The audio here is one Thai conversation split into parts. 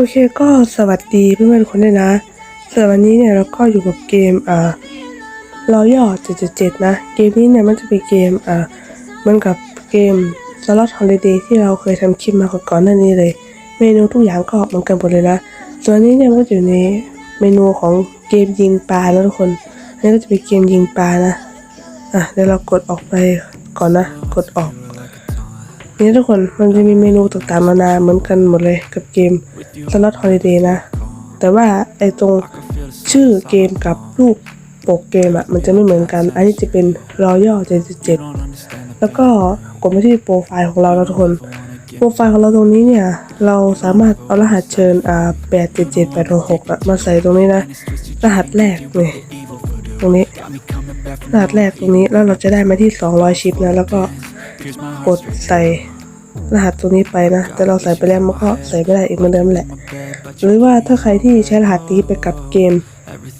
โอเคก็สวัสดีเพื่อนๆคนด้วยนะสำหรับวันนี้เนี่ยเราก็อยู่กับเกมอ่ารอย่อ777นะ เกมนี้เนี่ยมันจะเป็นเกมอ่าเหมือนกับเกม Slot Holiday ที่เราเคยทำคลิปมาก่อนๆหน้านี้เลย เมนูทุกอย่างก็เหมือนกันหมดเลยนะส่วนอันนี้เนี่ยมันก็อยู่ในเมนูของเกมยิงปลานะทุกคนอันนี้ก็จะเป็นเกมยิงปลานะอะเดี๋ยวเรากดออกไปก่อนนะ กดออก นี่ทุกคนมันจะมีเมนูต่างๆนานาเหมือนกันหมดเลยกับเกม Slot Holiday นะ แต่ว่าไอ้ตรงชื่อเกมกับรูปปกเกมอะมันจะไม่เหมือนกัน อันนี้จะเป็นรอย่อ77 แล้วก็กดมาที่โปรไฟล์ของเราแล้วทุกคนโปรไฟล์ของเราตรงนี้เนี่ย เราสามารถเอารหัสเชิญอ่า877866อะมาใส่ตรงนี้นะ รหัสแรกนี่ตรงนี้ รหัสแรกตรงนี้แล้วเราจะได้มาที่200ชิปนะ แล้วก็กดใส่ รหัสตรงนี้ไปนะ แต่เราใส่ไปแล้วมันก็ใส่ไม่ได้อีกเหมือนเดิมแหละ หรือว่าถ้าใครที่ใช้รหัสนี้ไปกับเกม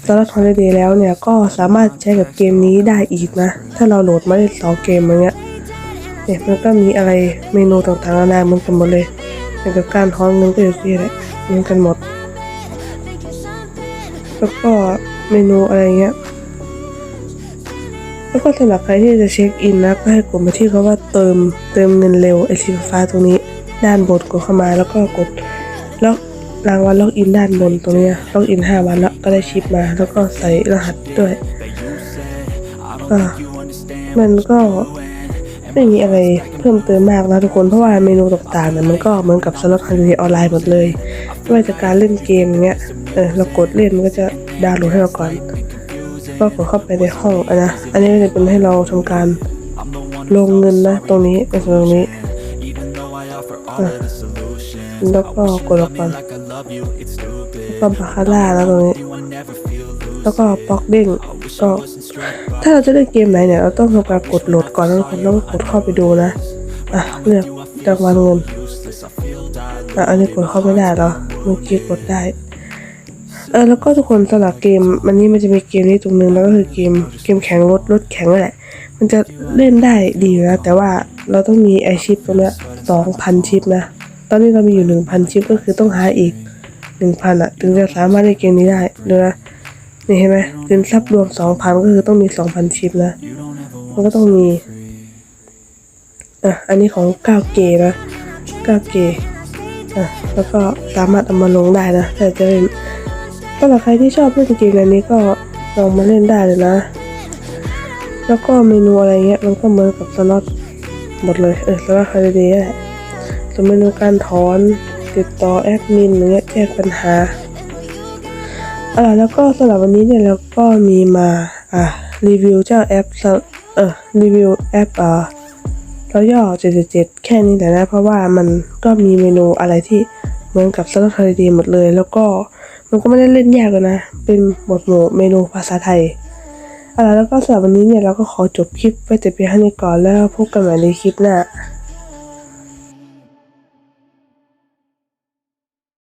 s l o t Holiday แล้วเนี่ยก็สามารถใช้กับเกมนี้ได้อีกนะ ถ้าเราโหลดมาได้สองเกมอย่างเงี้ยเนี่ยมันก็มีอะไรเมนูต่างๆนานาเหมือนกันหมดเลยอย่างกับการทอนเงินก็อยู่ที่แหละเหมือนกันหมด แล้วก็เมนูอะไรเงี้ย แล้วก็สำหรับใครที่จะเช็คอินนะก็ให้กดมาที่คำว่าเติมเติมเงินเร็วไอสีฟ้าตรงนี้ ด้านบนกดเข้ามาแล้วก็กดล็อกรางวัลล็อกอินด้านบนตรงนี้ล็อกอินห้าวันแล้วก็ได้ชิปมา แล้วก็ใส่รหัสด้วยมันก็ไม่มีอะไรเพิ่มเติมมากนะทุกคนเพราะว่าเมนูต่างๆเนี่ยมันก็เหมือนกับสล็อตฮันดีออนไลน์หมดเลยไม่ว่าจะการเล่นเกมเงี้ยเออเรากดเล่นมันก็จะดาวน์โหลดให้เราก่อน ก็กดเข้าไปในห้องอะนะ อันนี้จะเป็นให้เราทำการลงเงินนะ ตรงนี้ตรงนี้แล้วก็กดออกก่อนแล้วก็บาคาร่าแล้วตรงนี้ แล้วก็บล็อกเด้งก็ถ้าเราจะเล่นเกมไหนเนี่ยเราต้องทำการกดโหลดก่อนแล้วคนต้องกดเข้าไปดูนะอะเลือกรางวัลเงินอะอันนี้กดเข้าไม่ได้เหรอเมื่อกี้กดได้ เออแล้วก็ทุกคนสำหรับเกมมันนี้มันจะมีเกมนี้ตรงนึงแล้วก็คือเกมเกมแข่งรถรถแข่งนั่นแหละ มันจะเล่นได้ดีอยู่นะแต่ว่าเราต้องมีไอชิปตรงเนี้ยสองพันชิปนะ ตอนนี้เรามีอยู่หนึ่งพันชิปก็คือต้องหาอีกหนึ่งพันอะถึงจะสามารถเล่นเกมนี้ได้ดูนะนี่เห็นไหมเงินทรัพย์รวมสองพันก็คือต้องมีสองพันชิปนะมันก็ต้องมีอะอันนี้ของ 9G นะ 9G อะแล้วก็สามารถเอามาลงได้นะแต่จะเป็น สำหรับใครที่ชอบเล่นเกมแบบนี้ก็ลองมาเล่นได้เลยนะ แล้วก็เมนูอะไรเงี้ยมันก็เหมือนกับสล็อตหมดเลยเออสล็อตฮอลิเดย์แหละส่วนเมนูการถอนติดต่อแอดมินอย่างเงี้ยแก้ปัญหาอ่าแล้วก็สำหรับวันนี้เนี่ยเราก็มีมาอะรีวิวเจ้าแอปเออรีวิวแอปอ่าเราย่อ77แค่นี้แต่นะ เพราะว่ามันก็มีเมนูอะไรที่เหมือนกับสล็อตฮอลิเดย์หมดเลย แล้วก็ มันก็ไม่ได้เล่นยากเลยนะ เป็นหมวดหมู่เมนูภาษาไทยเอาล่ะแล้วก็สำหรับวันนี้เนี่ยเราก็ขอจบคลิปไว้แต่เพียงเท่านี้ก่อนแล้วพบกันใหม่ในคลิปหน้า